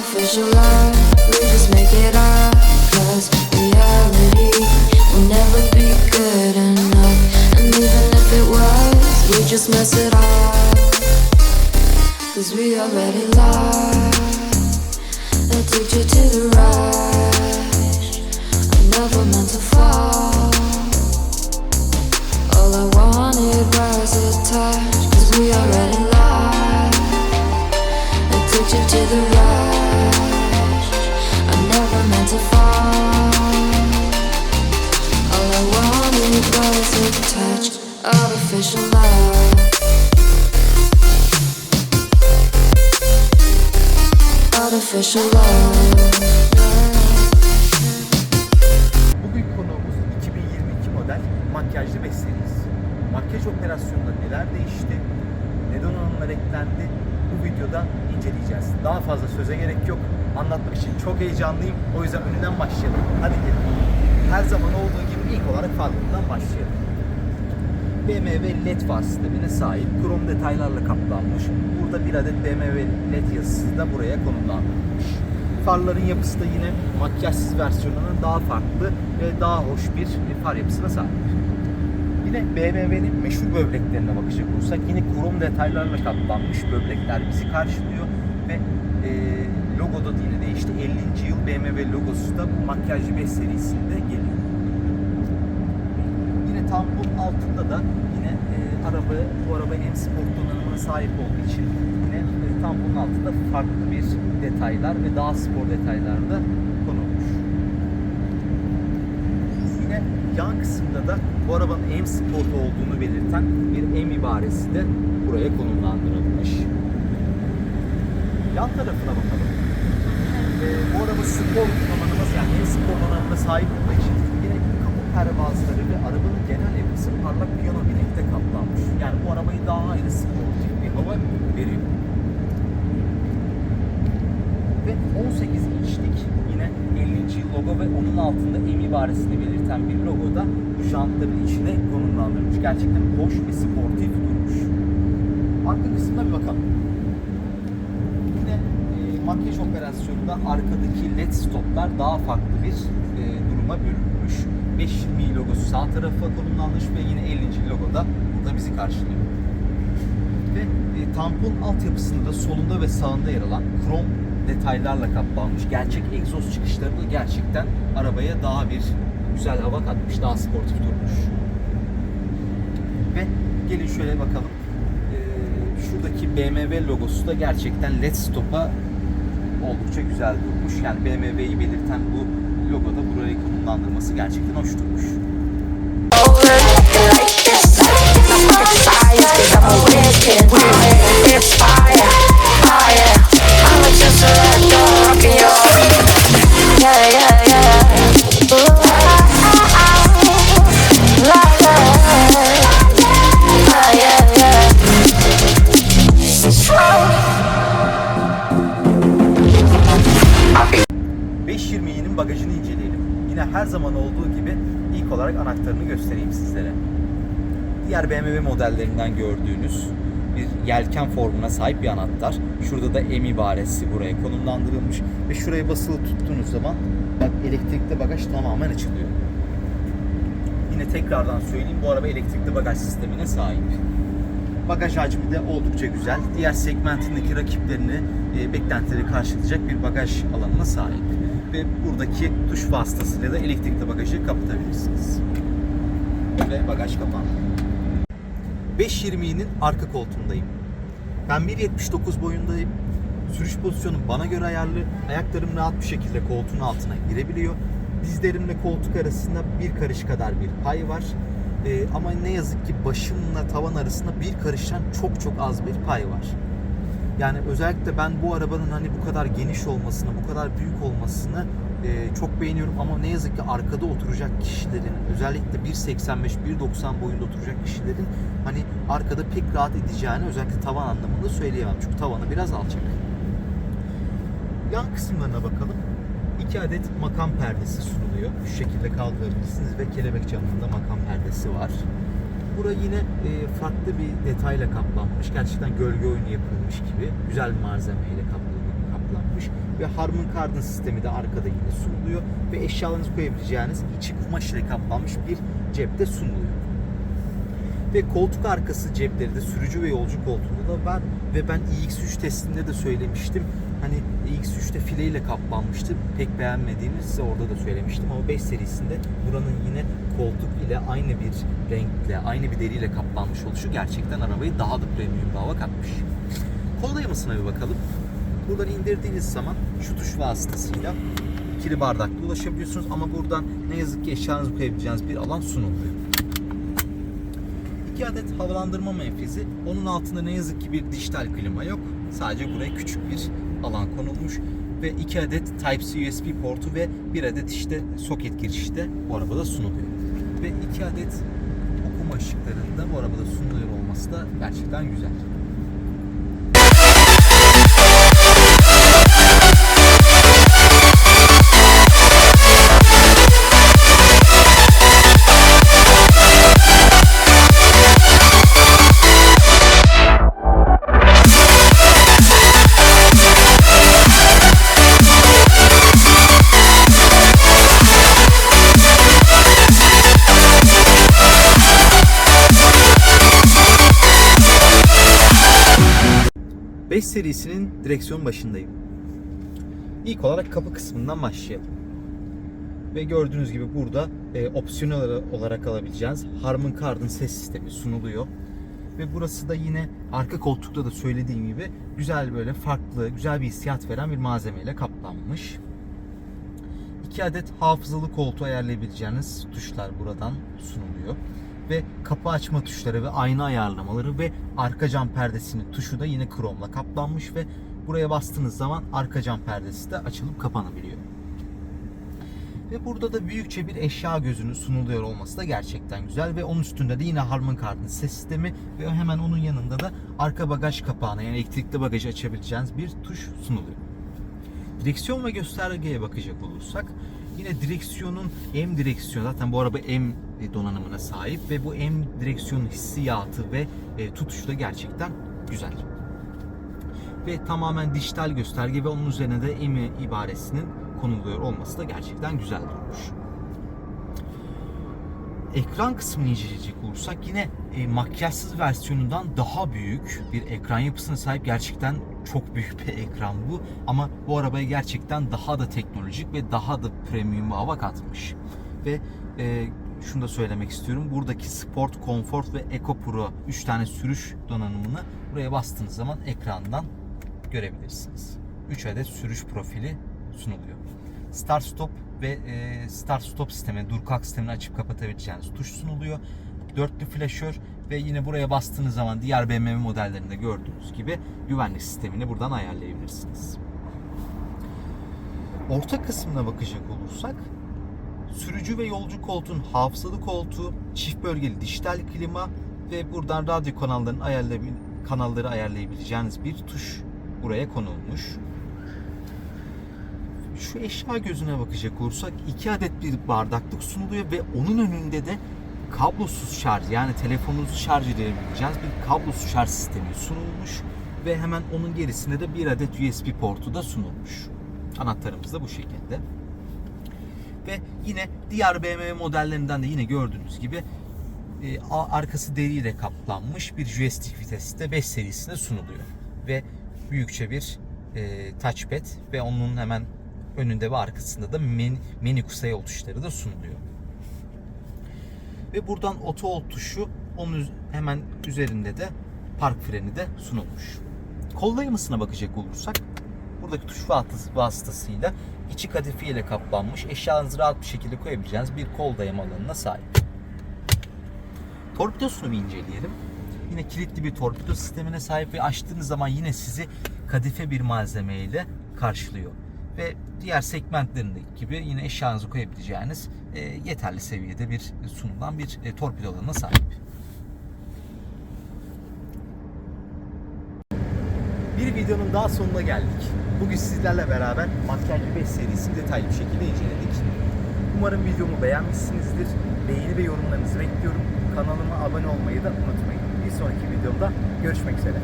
artificial love. We just make it up. Cause reality will never be good enough. And even if it was, we just mess it up. Cause we already lost. Addicted to the rush. I never meant to fall. All I wanted was a touch. Cause we already lost. Addicted to the rush. Artificial love. Artificial love. Bugün konuğumuz 2022 model makyajlı serisi. Makyaj operasyonunda neler değişti, neden olanlar eklendi bu videoda inceleyeceğiz. Daha fazla söze gerek yok. Anlatmak için çok heyecanlıyım. O yüzden önünden başlayalım. Hadi gelin. Her zaman olduğu gibi ilk olarak farkından başlayalım. BMW LED far sistemine sahip krom detaylarla kaplanmış. Burada bir adet BMW LED yazısı da buraya konumlandırılmış. Farların yapısı da yine makyajsız versiyonunun daha farklı ve daha hoş bir far yapısına sahip. Yine BMW'nin meşhur böbreklerine bakacak olursak yine krom detaylarla kaplanmış böbrekler bizi karşılıyor ve e, logoda da yine değişti. 50. BMW logosu da makyajlı 5 serisinde geliyor. Yine tampon altında da yine e, araba bu araba M Sport donanımına sahip olduğu için yine e, tamponun altında farklı bir detaylar ve daha spor detaylar da konulmuş. Yine yan kısımda da bu arabanın M Sport olduğunu belirten bir M ibaresi de buraya konumlandırılmış. Yan tarafına bakalım. Araba spor donanımı yani M Spor donanımına sahip olduğu için yine kapı pervazları ve arabanın genel yapısı parlak piyano bilekte kaplanmış. Yani bu arabayı daha ayrı sportif bir hava veriyor. Ve 18 inçlik yine 50. yıl logo ve onun altında M ibaresini belirten bir logo da jantların içine konumlandırılmış. Gerçekten hoş ve sportif durmuş. Arka kısmına bir bakalım. E, makyaj operasyonunda arkadaki led stoplar daha farklı bir e, duruma bölünmüş. 520 logosu sağ tarafa konumlanmış ve yine 50. logo da burada bizi karşılıyor. Ve e, tampon altyapısında da solunda ve sağında yer alan krom detaylarla kaplanmış. Gerçek egzoz çıkışları da gerçekten arabaya daha bir güzel hava katmış, daha sportif durmuş. Ve gelin şöyle bakalım. Ee, şuradaki BMW logosu da gerçekten LED stop'a oldukça güzel durmuş. Yani BMW'yi belirten bu logo da buraya konumlandırması gerçekten hoş durmuş. It's fire, anahtarını göstereyim sizlere. Diğer BMW modellerinden gördüğünüz bir yelken formuna sahip bir anahtar. Şurada da M ibaresi buraya konumlandırılmış ve şuraya basılı tuttuğunuz zaman bak elektrikli bagaj tamamen açılıyor. Yine tekrardan söyleyeyim bu araba elektrikli bagaj sistemine sahip. Bagaj hacmi de oldukça güzel. Diğer segmentindeki rakiplerini e, beklentileri karşılayacak bir bagaj alanına sahip. Ve buradaki tuş vasıtasıyla da elektrikli bagajı kapatabilirsiniz. Ve bagaj kapandı. 520'nin arka koltuğundayım. Ben 1.79 boyundayım. Sürüş pozisyonum bana göre ayarlı. Ayaklarım rahat bir şekilde koltuğun altına girebiliyor. Dizlerimle koltuk arasında bir karış kadar bir pay var. Ee, ama ne yazık ki başımla tavan arasında bir karıştan çok çok az bir pay var. Yani özellikle ben bu arabanın hani bu kadar geniş olmasını, bu kadar büyük olmasını e, çok beğeniyorum ama ne yazık ki arkada oturacak kişilerin özellikle 1.85 1.90 boyunda oturacak kişilerin hani arkada pek rahat edeceğini özellikle tavan anlamında söyleyemem. Çünkü tavanı biraz alçak. Yan kısımlarına bakalım. İki adet makam perdesi sunuluyor. Şu şekilde kaldırabilirsiniz ve kelebek camında makam perdesi var. Bura yine e, farklı bir detayla kaplanmış. Gerçekten gölge oyunu yapılmış gibi. Güzel bir malzemeyle kaplı- kaplanmış ve Harman Kardon sistemi de arkada yine sunuluyor ve eşyalarınızı koyabileceğiniz içi kumaş ile kaplanmış bir cepte sunuluyor. Ve koltuk arkası cepleri de sürücü ve yolcu koltuğunda da var ve ben iX3 testinde de söylemiştim. Hani iX3'te fileyle kaplanmıştı. Pek beğenmediğimi size orada da söylemiştim ama 5 serisinde buranın yine koltuk ile aynı bir renkle, aynı bir deriyle kaplanmış oluşu gerçekten arabayı daha da premium bir hava katmış. Kol dayamasına bir bakalım. Buradan indirdiğiniz zaman şu tuş vasıtasıyla ikili bardakla ulaşabiliyorsunuz ama buradan ne yazık ki eşyanızı koyabileceğiniz bir alan sunulmuyor. 2 adet havalandırma menfezi. Onun altında ne yazık ki bir dijital klima yok. Sadece buraya küçük bir alan konulmuş ve 2 adet Type-C USB portu ve 1 adet işte soket girişi de bu arabada sunuluyor. Ve 2 adet okuma ışıklarının da bu arabada sunuluyor olması da gerçekten güzel. Beş serisinin direksiyon başındayım. İlk olarak kapı kısmından başlayalım. Ve gördüğünüz gibi burada e, opsiyonel olarak alabileceğiniz Harman Kardon ses sistemi sunuluyor. Ve burası da yine arka koltukta da söylediğim gibi güzel böyle farklı, güzel bir hissiyat veren bir malzemeyle kaplanmış. 2 adet hafızalı koltuğu ayarlayabileceğiniz tuşlar buradan sunuluyor. Ve kapı açma tuşları ve ayna ayarlamaları ve arka cam perdesinin tuşu da yine kromla kaplanmış ve buraya bastığınız zaman arka cam perdesi de açılıp kapanabiliyor. Ve burada da büyükçe bir eşya gözünü sunuluyor olması da gerçekten güzel ve onun üstünde de yine Harman Kardon ses sistemi ve hemen onun yanında da arka bagaj kapağına yani elektrikli bagajı açabileceğiniz bir tuş sunuluyor. Direksiyon ve göstergeye bakacak olursak yine direksiyonun M direksiyon zaten bu araba M donanımına sahip ve bu M direksiyon hissiyatı ve e, tutuşu da gerçekten güzel. Ve tamamen dijital gösterge ve onun üzerine de M ibaresinin konuluyor olması da gerçekten güzel durmuş. Ekran kısmını inceleyecek olursak yine e, makyajsız versiyonundan daha büyük bir ekran yapısına sahip gerçekten çok büyük bir ekran bu ama bu arabaya gerçekten daha da teknolojik ve daha da premium hava katmış ve e, şunu da söylemek istiyorum buradaki Sport, Comfort ve Eco Pro 3 tane sürüş donanımını buraya bastığınız zaman ekrandan görebilirsiniz. 3 adet sürüş profili sunuluyor. Start Stop ve e, Start Stop sistemi, dur kalk sistemini açıp kapatabileceğiniz tuş sunuluyor. Dörtlü flaşör ve yine buraya bastığınız zaman diğer BMW modellerinde gördüğünüz gibi güvenlik sistemini buradan ayarlayabilirsiniz. Orta kısmına bakacak olursak sürücü ve yolcu koltuğun hafızalı koltuğu, çift bölgeli dijital klima ve buradan radyo kanallarının ayarlayabil kanalları ayarlayabileceğiniz bir tuş buraya konulmuş. Şu eşya gözüne bakacak olursak iki adet bir bardaklık sunuluyor ve onun önünde de kablosuz şarj yani telefonunuzu şarj edebileceğiniz bir kablosuz şarj sistemi sunulmuş ve hemen onun gerisinde de bir adet USB portu da sunulmuş. Anahtarımız da bu şekilde. Ve yine diğer BMW modellerinden de yine gördüğünüz gibi e, arkası deriyle kaplanmış bir joystick vitesi de 5 serisinde sunuluyor. Ve büyükçe bir e, touchpad ve onun hemen önünde ve arkasında da men, menü kısa yol tuşları da sunuluyor. Ve buradan auto hold tuşu onun hemen üzerinde de park freni de sunulmuş. Kol dayamasına bakacak olursak buradaki tuş vasıtası- vasıtasıyla içi kadife ile kaplanmış eşyalarınızı rahat bir şekilde koyabileceğiniz bir kol dayama alanına sahip. Torpidosunu bir inceleyelim. Yine kilitli bir torpido sistemine sahip ve açtığınız zaman yine sizi kadife bir malzemeyle karşılıyor. Ve diğer segmentlerindeki gibi yine eşyanızı koyabileceğiniz e, yeterli seviyede bir sunulan bir e, torpido alanına sahip. Bir videonun daha sonuna geldik. Bugün sizlerle beraber Makyajlı 5 serisini detaylı bir şekilde inceledik. Umarım videomu beğenmişsinizdir. Beğeni ve yorumlarınızı bekliyorum. Kanalıma abone olmayı da unutmayın. Bir sonraki videomda görüşmek üzere.